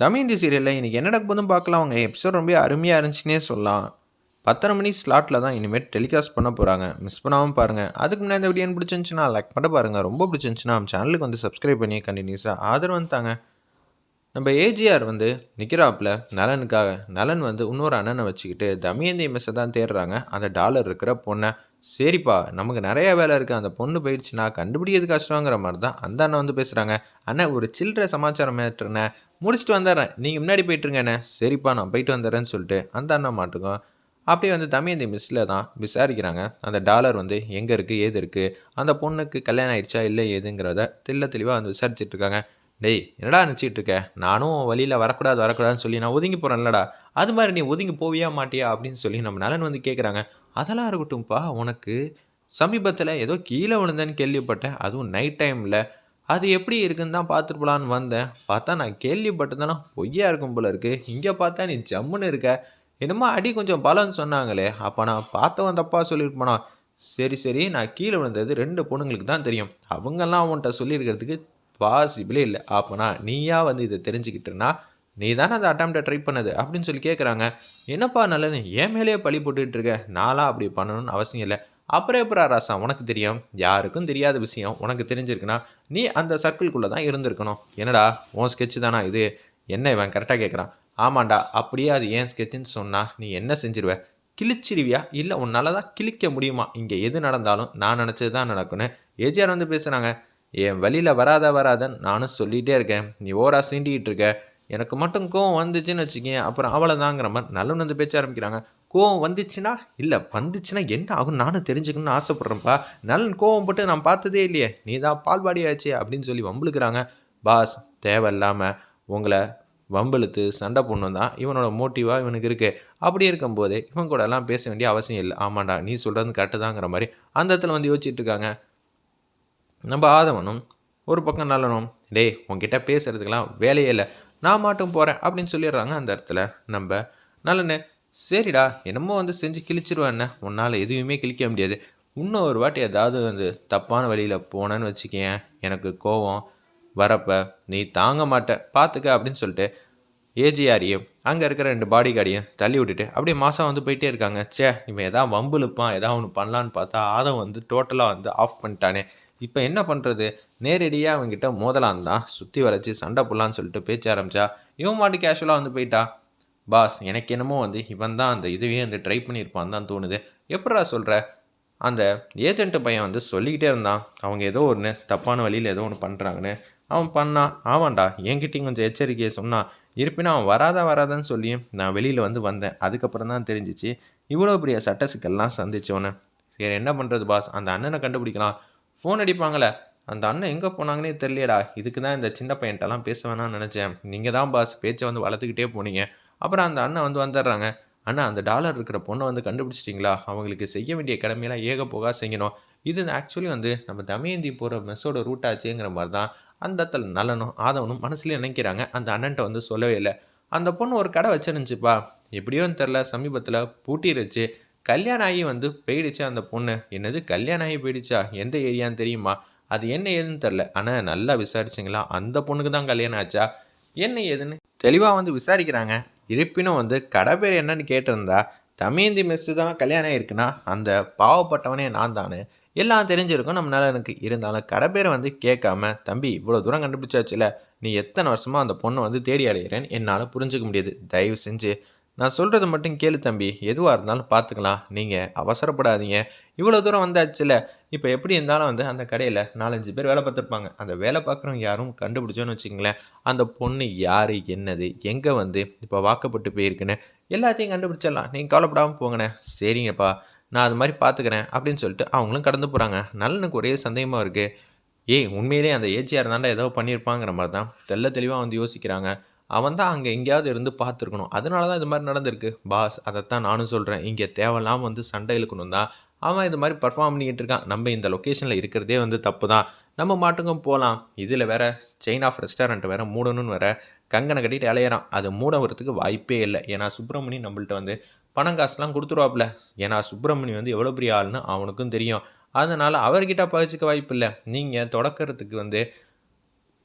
தமிந்தி சீரியலில் இன்றைக்கி என்ன நடக்க போதும் பார்க்கலாம். அவங்க எபிசோட் ரொம்ப அருமையாக இருந்துச்சுன்னே சொல்லலாம். பத்தரை மணி ஸ்லாட்டில் தான் இனிமேல் டெலிகாஸ்ட் பண்ண போகிறாங்க மிஸ் பண்ணாமல் பாருங்கள் அதுக்கு முன்னாடி இந்த வீடியோ பிடிச்சிருந்துச்சுன்னா லைக் பண்ண பாருங்கள் ரொம்ப பிடிச்சிருந்துச்சுன்னா நம்ம சேனலுக்கு வந்து சப்ஸ்கிரைப் பண்ணி கண்டினியூஸாக ஆதரவு வந்துட்டாங்க நம்ம ஏஜிஆர் வந்து நிற்கிறாப்புல நலனுக்காக. நலன் வந்து இன்னொரு அண்ணனை வச்சுக்கிட்டு தமயந்தி மிஸ்ஸை தான் தேடுறாங்க. அந்த டாலர் இருக்கிற பொண்ணை சரிப்பா நமக்கு நிறைய வேலை இருக்குது அந்த பொண்ணு போயிடுச்சுன்னா கண்டுபிடிக்கிறது கஷ்டங்கிற மாதிரி தான் அந்த அண்ணன் வந்து பேசுகிறாங்க அண்ணன் ஒரு சில்லற சமாச்சாரம் ஏற்றுறேண்ணே முடிச்சுட்டு வந்துடுறேன். நீங்கள் முன்னாடி போயிட்டுருங்கண்ணே. சரிப்பா நான் போயிட்டு வந்துடுறேன்னு சொல்லிட்டு அந்த அண்ணன் மாட்டுக்கும் அப்படியே வந்து தமயந்தி மிஸ்ஸில் தான் விசாரிக்கிறாங்க. அந்த டாலர் வந்து எங்கே இருக்குது ஏது இருக்குது அந்த பொண்ணுக்கு கல்யாணம் ஆயிடுச்சா இல்லை ஏதுங்கிறத தெல்ல தெளிவாக வந்து விசாரிச்சுட்டு இருக்காங்க. டேய் என்னடா நினச்சிட்டு இருக்க? நானும் வழியில் வரக்கூடாது வரக்கூடாதுன்னு சொல்லி நான் ஒதுங்கி போகிறேன்லடா அது மாதிரி நீ ஒதுங்கி போவியா மாட்டியா அப்படின்னு சொல்லி நம்ம நலன் வந்து கேட்குறாங்க அதெல்லாம் இருக்கட்டும்ப்பா உனக்கு சமீபத்தில் ஏதோ கீழே விழுந்தேன்னு கேள்விப்பட்டேன். அதுவும் நைட் டைமில் அது எப்படி இருக்குன்னு தான் பார்த்துட்டு போலான்னு வந்தேன். பார்த்தா நான் கேள்விப்பட்டதெல்லாம் பொய்யா இருக்கும் போல இருக்கு. இங்கே பார்த்தா நீ ஜம்முன்னு இருக்க. என்னமோ அடி கொஞ்சம் பலம்னு சொன்னாங்களே. அப்போ நான் பார்த்தவன் தப்பாக சொல்லிட்டு போனான் சரி சரி நான் கீழே விழுந்தது ரெண்டு பொண்ணுங்களுக்கு தான் தெரியும். அவங்கெல்லாம் அவன்கிட்ட சொல்லியிருக்கிறதுக்கு பாசிபிளே இல்லை. அப்போனா நீயா வந்து இதை தெரிஞ்சுக்கிட்டேன்னா நீ தானே அந்த அட்டம்ப்டை ட்ரை பண்ணது அப்படின்னு சொல்லி கேட்குறாங்க என்னப்பா நல்லனு என் மேலேயே பழி போட்டுட்டு இருக்க? நாளாக அப்படி பண்ணணும்னு அவசியம் இல்லை. அப்புறம் எப்பரா ராசா? உனக்கு தெரியும். யாருக்கும் தெரியாத விஷயம். உனக்கு தெரிஞ்சிருக்குன்னா நீ அந்த சர்க்கிள்குள்ளே தான் இருந்திருக்கணும். என்னடா? உன் ஸ்கெட்சு தானா இது? என்ன இவன் கரெக்டாக கேட்குறான் ஆமாண்டா. அப்படியே அது ஏன் ஸ்கெட்சுன்னு சொன்னால் நீ என்ன செஞ்சிருவ? கிழிச்சிருவியா? இல்லை உன்னால் தான் கிழிக்க முடியுமா? இங்கே எது நடந்தாலும் நான் நினச்சது தான் நடக்கணும் ஏஜிஆர் வந்து பேசுகிறாங்க என் வழியில் வராத வராதன்னு நானும் சொல்லிகிட்டே இருக்கேன். நீ ஓரா சீண்டிக்கிட்டு இருக்க. எனக்கு மட்டும் கோவம் வந்துச்சுன்னு வச்சுக்கேன் அப்புறம் அவ்வளோதாங்கிற மாதிரி நல்லவன் வந்து பேச்ச ஆரம்பிக்கிறாங்க. கோவம் வந்துச்சுன்னா? இல்லை வந்துச்சுன்னா என்ன ஆகும் நானும் தெரிஞ்சுக்கணும்னு ஆசைப்பட்றேன்ப்பா. நல்லன் கோவம் போட்டு நான் பார்த்ததே இல்லையே. நீ தான் பால்வாடியாச்சு அப்படின்னு சொல்லி வம்புழுக்கிறாங்க. பாஸ் தேவையில்லாமல் உங்களை வம்பிழுத்து சண்டை பொண்ணு தான் இவனோட மோட்டிவாக இவனுக்கு இருக்குது அப்படி இருக்கும்போது இவன் கூடலாம் பேச வேண்டிய அவசியம் இல்லை. ஆமாண்டா நீ சொல்கிறது கரெக்டு தாங்கிற மாதிரி அந்த இடத்துல வந்து யோசிச்சுட்டு இருக்காங்க. நம்ம ஆதவனும் ஒரு பக்கம் நல்லனும் டேய் உங்ககிட்ட பேசுகிறதுக்கெல்லாம் வேலையே இல்லை. நான் மாட்டும் போகிறேன் அப்படின்னு சொல்லிடுறாங்க அந்த இடத்துல. நம்ம நல்லண்ணே சரிடா என்னமோ வந்து செஞ்சு கிழிச்சிருவேண்ணே உன்னால் எதுவுமே கிழிக்க முடியாது. இன்னும் ஒரு வாட்டி ஏதாவது வந்து தப்பான வழியில் போனேன்னு வச்சுக்கேன் எனக்கு கோவம் வரப்ப நீ தாங்க மாட்ட பார்த்துக்க அப்படின்னு சொல்லிட்டு ஏஜிஆரையும் அங்கே இருக்கிற ரெண்டு பாடி கார்டையும் தள்ளி விட்டுட்டு அப்படியே மாதம் வந்து போயிட்டே இருக்காங்க. ச்சே இவன் எதாவது வம்புழுப்பான் எதாவது ஒன்று பண்ணலான்னு பார்த்தா ஆதம் வந்து டோட்டலாக வந்து ஆஃப் பண்ணிட்டானே. இப்போ என்ன பண்ணுறது நேரடியாக அவங்ககிட்ட மோதலான் தான். சுற்றி வளைச்சி சண்டை போடலான்னு சொல்லிட்டு பேச்ச ஆரம்பிச்சா இவன் மாட்டு கேஷுவலாக வந்து போயிட்டா? பாஸ் எனக்கு என்னமோ வந்து இவன் தான் அந்த இதுவே வந்து ட்ரை பண்ணியிருப்பான் தான் தோணுது. எப்படா சொல்கிற அந்த ஏஜென்ட்டு பையன் வந்து சொல்லிக்கிட்டே இருந்தான். அவங்க ஏதோ ஒன்று தப்பான வழியில் ஏதோ ஒன்று பண்ணுறாங்கன்னு அவன் பண்ணான். ஆமாண்டா என்கிட்டையும் கொஞ்சம் எச்சரிக்கையை சொன்னான். இருப்பினும் அவன் வராதா வராதான்னு சொல்லியும் நான் வெளியில் வந்து வந்தேன். அதுக்கப்புறம் தான் தெரிஞ்சிச்சு. இவ்வளோ பெரிய சட்ட சிக்கல்லாம் சந்திச்சோன்னு சரி என்ன பண்ணுறது பாஸ்? அந்த அண்ணனை கண்டுபிடிக்கலாம். ஃபோன் அடிப்பாங்களே. அந்த அண்ணன் எங்கே போனாங்கன்னே தெரியலடா. இதுக்கு தான் இந்த சின்ன பையன்ட்டெல்லாம் பேச வேணாம்னு நினச்சேன். நீங்கள் தான் பாஸ் பேச்சை வந்து வளர்த்துக்கிட்டே போனீங்க. அப்புறம் அந்த அண்ணன் வந்து வந்துடுறாங்க. அண்ணா அந்த டாலர் இருக்கிற பொண்ணை வந்து கண்டுபிடிச்சிட்டிங்களா? அவங்களுக்கு செய்ய வேண்டிய கடமையெல்லாம் ஏக போகா செய்யணும். இது ஆக்சுவலி வந்து நம்ம தமயந்தி போகிற மெஸ்ஸோட ரூட்டாச்சுங்கிற மாதிரி தான் அந்த இடத்துல நலனும் ஆதவனும் மனசுலேயே நினைக்கிறாங்க. அந்த அண்ணன்ட்ட வந்து சொல்லவே இல்லை. அந்த பொண்ணு ஒரு கடை வச்சிருந்துச்சுப்பா. எப்படியோன்னு தெரில சமீபத்தில் பூட்டிருச்சு. கல்யாணம் ஆகி வந்து போயிடுச்சு அந்த பொண்ணு? என்னது கல்யாணம் ஆகி போயிடுச்சா? எந்த ஏரியான்னு தெரியுமா? அது என்ன ஏதுன்னு தெரில. ஆனால் நல்லா விசாரிச்சிங்களா? அந்த பொண்ணுக்கு தான் கல்யாணம் ஆச்சா? என்ன ஏதுன்னு? தெளிவாக வந்து விசாரிக்கிறாங்க. இருப்பினும் வந்து கடை பேர் என்னன்னு கேட்டிருந்தா தமிழ்ந்தி மெஸ்ஸு தான் கல்யாணம் ஆயிருக்குன்னா அந்த பாவப்பட்டவனே நான் தானே. எல்லாம் தெரிஞ்சிருக்கும் நம்மளால எனக்கு. இருந்தாலும் கடை பேரை வந்து கேட்காம தம்பி இவ்வளோ தூரம் கண்டுபிடிச்சாச்சுல. நீ எத்தனை வருஷமாக அந்த பொண்ணை வந்து தேடி அடைகிறேன்னு என்னால் புரிஞ்சுக்க முடியுது. தயவு செஞ்சு நான் சொல்கிறது மட்டும் கேளு தம்பி. எதுவாக இருந்தாலும் பார்த்துக்கலாம் நீங்கள் அவசரப்படாதீங்க. இவ்வளோ தூரம் வந்தாச்சுல. இப்போ எப்படி இருந்தாலும் வந்து அந்த கடையில் நாலஞ்சு பேர் வேலை பார்த்துருப்பாங்க. அந்த வேலை பார்க்குறவங்க யாரும் கண்டுபிடிச்சோன்னு வச்சுக்கங்களேன். அந்த பொண்ணு யார் என்னது எங்கே வந்து இப்போ வாக்கப்பட்டு போயிருக்குன்னு எல்லாத்தையும் கண்டுபிடிச்சிடலாம். நீங்கள் கவலைப்படாமல் போங்கண்ணே. சரிங்கப்பா. நான் அது மாதிரி பார்த்துக்கிறேன் அப்படின்னு சொல்லிட்டு அவங்களும் கடந்து போகிறாங்க நலனுக்கு ஒரே சந்தேகமாக இருக்குது ஏய் உண்மையிலே அந்த ஏஜிஆர் தாண்டா ஏதோ பண்ணியிருப்பாங்கிற மாதிரி தான் தெல்ல தெளிவாக வந்து யோசிக்கிறாங்க. அவன் தான் அங்கே எங்கேயாவது இருந்து பார்த்துருக்கணும். அதனால தான் இது மாதிரி நடந்திருக்கு. பாஸ் அதைத்தான் நானும் சொல்கிறேன் இங்கே தேவையில்லாமல் வந்து சண்டை இழுக்கணும் தான். அவன் இது மாதிரி பர்ஃபார்ம் பண்ணிக்கிட்டு இருக்கான். நம்ம இந்த லொக்கேஷனில் இருக்கிறதே வந்து தப்பு தான் நம்ம மாட்டுக்கும் போகலாம் இதில் வேற செயின் ஆஃப் ரெஸ்டாரண்ட் வேறு மூடணும்னு வேற கங்கனை கட்டிட்டு அலையிறான். அது மூடவரத்துக்கு வாய்ப்பே இல்லை. ஏன்னா சுப்பிரமணி நம்மள்ட்ட வந்து பணம் காசுலாம் கொடுத்துருவாப்புல. ஏன்னா சுப்பிரமணி வந்து எவ்வளோ பெரிய ஆளுன்னு அவனுக்கும் தெரியும். அதனால் அவர்கிட்ட பகிச்சிக்க வாய்ப்பு இல்லை. நீங்கள் தொடக்கிறதுக்கு வந்து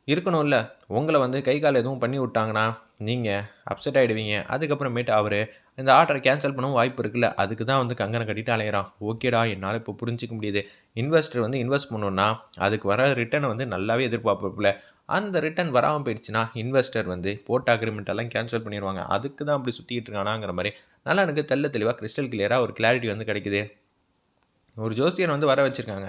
இருக்கணும்ல. உங்களை வந்து கை கால் எதுவும் பண்ணி விட்டாங்கன்னா நீங்கள் அப்செட் ஆகிடுவீங்க அதுக்கப்புறமேட்டு அவர் இந்த ஆர்டரை கேன்சல் பண்ணவும் வாய்ப்பு இருக்குல்ல. அதுக்கு தான் வந்து கங்கனை கட்டிட்டு அலையிறான். ஓகேடா என்னால் இப்போ புரிஞ்சிக்க முடியுது. இன்வெஸ்டர் வந்து இன்வெஸ்ட் பண்ணணுன்னா அதுக்கு வர ரிட்டர்னை வந்து நல்லாவே எதிர்பார்ப்பில்ல அந்த ரிட்டர்ன் வராமல் போயிடுச்சுன்னா இன்வெஸ்டர் வந்து போட்ட அக்ரிமெண்ட் எல்லாம் கேன்சல் பண்ணிடுவாங்க அதுக்கு தான் அப்படி சுற்றிட்டு இருக்கானாங்கிற மாதிரி நல்லா எனக்கு தெள்ள தெளிவாக கிறிஸ்டல் கிளியராக ஒரு கிளாரிட்டி வந்து கிடைக்குது. ஒரு ஜோசியர் வந்து வர வச்சுருக்காங்க.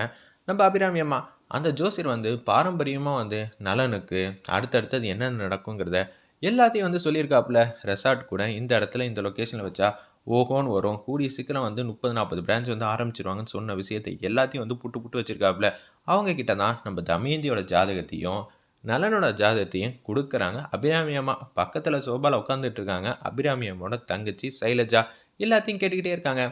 நம்ம அபிராமி அம்மா அந்த ஜோசியர் வந்து பாரம்பரியமாக வந்து நலனுக்கு அடுத்தடுத்தது என்னென்ன நடக்குங்கிறத எல்லாத்தையும் வந்து சொல்லியிருக்காப்புல. ரெசார்ட் கூட இந்த இடத்துல இந்த லொக்கேஷனில் வச்சா ஓஹோன்னு வரும். கூடிய சீக்கிரம் வந்து முப்பது நாற்பது பிரான்ச் வந்து ஆரம்பிச்சிருவாங்கன்னு சொன்ன விஷயத்தை எல்லாத்தையும் வந்து புட்டு புட்டு வச்சுருக்காப்புல. அவங்க கிட்ட தான் நம்ம தமயந்தியோட ஜாதகத்தையும் நலனோட ஜாதகத்தையும் கொடுக்குறாங்க. அபிராமியம்மா பக்கத்தில் சோபாவில் உட்காந்துட்டு இருக்காங்க. அபிராமியம்மோட தங்கச்சி சைலஜா எல்லாத்தையும் கேட்டுக்கிட்டே இருக்காங்க.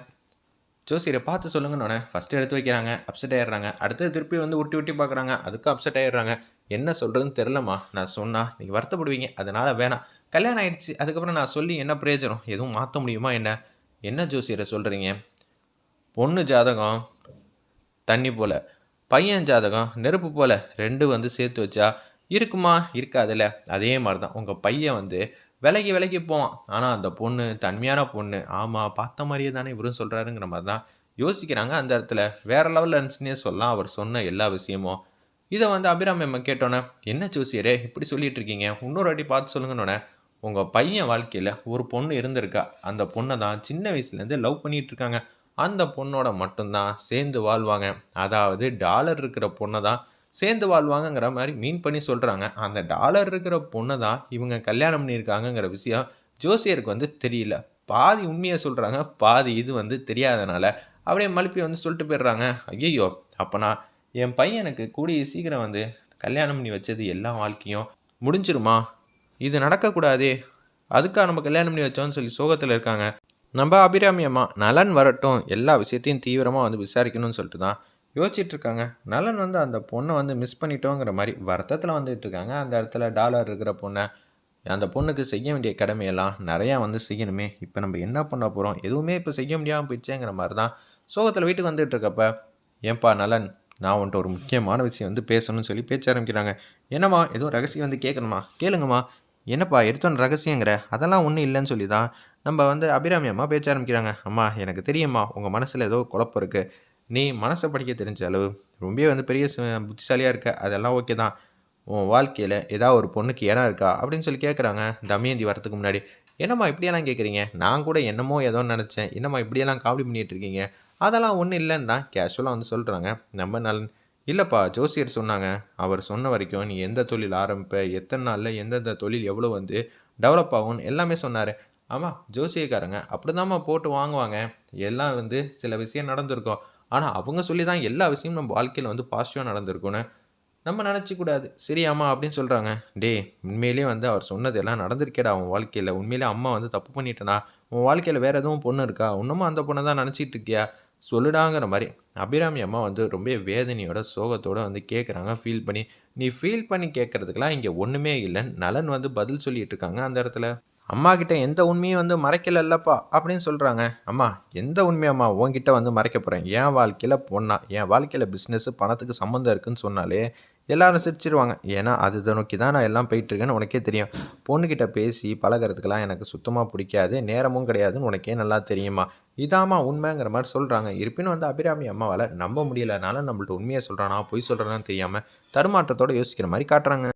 ஜோசியரை பார்த்து சொல்லுங்கன்னு ஃபஸ்ட்டு எடுத்து வைக்கிறாங்க அப்செட் ஆயிடுறாங்க. அடுத்தது திருப்பி வந்து உருட்டி உருட்டி பார்க்குறாங்க. அதுக்கும் அப்செட் ஆயிடுறாங்க. என்ன சொல்கிறதுன்னு தெரிலம்மா நான் சொன்னால் நீங்கள் வருத்தப்படுவீங்க. அதனால் வேணாம். கல்யாணம் ஆகிடுச்சு அதுக்கப்புறம் நான் சொல்லி என்ன பிரயோஜனம்? எதுவும் மாற்ற முடியுமா என்ன? என்ன ஜோசியரை சொல்கிறீங்க பொண்ணு ஜாதகம் தண்ணி போல் பையன் ஜாதகம் நெருப்பு போல் ரெண்டு வந்து சேர்த்து வச்சா இருக்குமா? இருக்காதுல்ல. அதே மாதிரி தான் உங்கள் பையன் வந்து விலைக்கு விலைக்கு போவான். ஆனால் அந்த பொண்ணு தன்மையான பொண்ணு ஆமாம் பார்த்த மாதிரியே தானே இவரும் சொல்கிறாருங்கிற மாதிரி தான் யோசிக்கிறாங்க. அந்த இடத்துல வேற லெவலில் இருந்துச்சுன்னே சொல்லலாம். அவர் சொன்ன எல்லா விஷயமும். இதை வந்து அபிராம் அம்மா கேட்டோன்னே என்ன ஜோசியரே இப்படி சொல்லிட்டு இருக்கீங்க? இன்னொரு வாட்டி பார்த்து சொல்லுங்கன்னொன்னே உங்கள் பையன் வாழ்க்கையில் ஒரு பொண்ணு இருந்திருக்கா? அந்த பொண்ணை தான் சின்ன வயசுலேருந்து லவ் பண்ணிட்டு இருக்காங்க. அந்த பொண்ணோட மட்டும்தான் சேர்ந்து வாழ்வாங்க. அதாவது டாலர் இருக்கிற பொண்ணை தான் சேர்ந்து வாழ்வாங்கங்கிற மாதிரி மீன் பண்ணி சொல்கிறாங்க அந்த டாலர் இருக்கிற பொண்ணை தான் இவங்க கல்யாணம் பண்ணியிருக்காங்கங்கிற விஷயம் ஜோசியருக்கு வந்து தெரியல. பாதி உண்மையை சொல்கிறாங்க பாதி இது வந்து தெரியாதனால அப்படியே மலுப்பி வந்து சொல்லிட்டு போயிடுறாங்க. ஐயோ அப்போனா என் பையனுக்கு கூடிய சீக்கிரம் வந்து கல்யாணம் பண்ணி வச்சது எல்லா வாழ்க்கையும் முடிஞ்சிருமா? இது நடக்கக்கூடாதே. அதுக்காக நம்ம கல்யாணம் பண்ணி வச்சோம்னு சொல்லி சோகத்தில் இருக்காங்க. நம்ம அபிராமியம்மா நலன் வரட்டும் எல்லா விஷயத்தையும் தீவிரமாக வந்து விசாரிக்கணும்னு சொல்லிட்டு தான் யோசிச்சிட்ருக்காங்க. நலன் வந்து அந்த பொண்ணை வந்து மிஸ் பண்ணிட்டோங்கிற மாதிரி வருத்தத்தில் வந்துட்டு இருக்காங்க அந்த இடத்துல டாலர் இருக்கிற பொண்ணை அந்த பொண்ணுக்கு செய்ய வேண்டிய கடமையெல்லாம் நிறையா வந்து செய்யணுமே. இப்போ நம்ம என்ன பண்ண போகிறோம் எதுவுமே இப்போ செய்ய முடியாமல் போயிடுச்சேங்கிற மாதிரி தான் சோகத்தில் வீட்டுக்கு வந்துட்டு இருக்கப்ப ஏன்பா நலன் நான் உன்ட்ட ஒரு முக்கியமான விஷயம் வந்து பேசணும்னு சொல்லி பேச்ச ஆரம்பிக்கிறாங்க. என்னம்மா ஏதோ ரகசியம் வந்து கேட்கணுமா? கேளுங்கம்மா. என்னப்பா எடுத்தோன்னு ரகசியங்கிற? அதெல்லாம் ஒன்றும் இல்லைன்னு சொல்லி தான் நம்ம வந்து அபிராமி அம்மா பேச்ச ஆரம்பிக்கிறாங்க. அம்மா எனக்கு தெரியும்மா உங்கள் மனசில் ஏதோ குழப்பம் இருக்குது நீ மனசை படிக்க தெரிஞ்ச அளவு ரொம்பவே வந்து பெரிய புத்திசாலியாக இருக்க அதெல்லாம் ஓகே தான். உன் வாழ்க்கையில் ஏதாவது ஒரு பொண்ணுக்கு இடம் இருக்கா? அப்படின்னு சொல்லி கேட்குறாங்க தமயந்தி வரத்துக்கு முன்னாடி. என்னம்மா இப்படியெல்லாம் கேட்குறீங்க நான் கூட என்னமோ ஏதோ நினச்சேன். என்னம்மா இப்படியெல்லாம் காமெடி பண்ணிகிட்டு இருக்கீங்க? அதெல்லாம் ஒன்றும் இல்லைன்னு தான் கேஷுவலாக வந்து சொல்கிறாங்க நம்ம நலன் இல்லைப்பா ஜோசியர் சொன்னாங்க. அவர் சொன்ன வரைக்கும் நீ எந்த தொழில் ஆரம்பிப்ப எத்தனை நாளில் எந்தெந்த தொழில் எவ்வளோ வந்து டெவலப் ஆகும்னு எல்லாமே சொன்னார். ஆமாம் ஜோசியக்காரங்க அப்படி போட்டு வாங்குவாங்க. எல்லாம் வந்து சில விஷயம் நடந்திருக்கும். ஆனால் அவங்க சொல்லி தான் எல்லா விஷயமும் நம்ம வாழ்க்கையில் வந்து பாசிட்டிவாக நடந்திருக்கும்னு நம்ம நினச்சிக்கூடாது சரி அம்மா அப்படின்னு சொல்கிறாங்க டே உண்மையிலே வந்து அவர் சொன்னது எல்லாம் நடந்திருக்கேடா அவன் வாழ்க்கையில். உண்மையிலே அம்மா வந்து தப்பு பண்ணிட்டனா? உன் வாழ்க்கையில் வேறு எதுவும் பொண்ணு இருக்கா? இன்னமும் அந்த பொண்ணை தான் நினச்சிட்டு இருக்கியா? சொல்லுடாங்கிற மாதிரி. அபிராமி அம்மா வந்து ரொம்ப வேதனையோட சோகத்தோட வந்து கேட்குறாங்க ஃபீல் பண்ணி நீ ஃபீல் பண்ணி கேட்குறதுக்கெல்லாம் இங்கே ஒன்றுமே இல்லை நலன் வந்து பதில் சொல்லிகிட்டு இருக்காங்க அந்த இடத்துல. அம்மா கிட்ட எந்த உண்மையும் வந்து மறைக்கலல்லப்பா அப்படின்னு சொல்கிறாங்க அம்மா எந்த உண்மையம்மா உன்கிட்ட வந்து மறைக்க போகிறேன் என் வாழ்க்கையில் பொண்ணா என் வாழ்க்கையில் பிஸ்னஸ் பணத்துக்கு சம்மந்தம் இருக்குன்னு சொன்னாலே எல்லாரும் சிரிச்சிருவாங்க. ஏன்னா அது நோக்கி தான் நான் எல்லாம் போயிட்டுருக்கேன்னு உனக்கே தெரியும். பொண்ணுக்கிட்ட பேசி பழகிறதுக்கெல்லாம் எனக்கு சுத்தமாக பிடிக்காது. நேரமும் கிடையாதுன்னு உனக்கே நல்லா தெரியுமா? இதாம்மா உண்மைங்கிற மாதிரி சொல்கிறாங்க இருப்பினும் வந்து அபிராமி அம்மாவால் நம்ப முடியலனால நம்மள்ட்ட உண்மையை சொல்கிறானா பொய் சொல்கிறானான்னு தெரியாமல் தடுமாற்றத்தோடு யோசிக்கிற மாதிரி காட்டுறாங்க.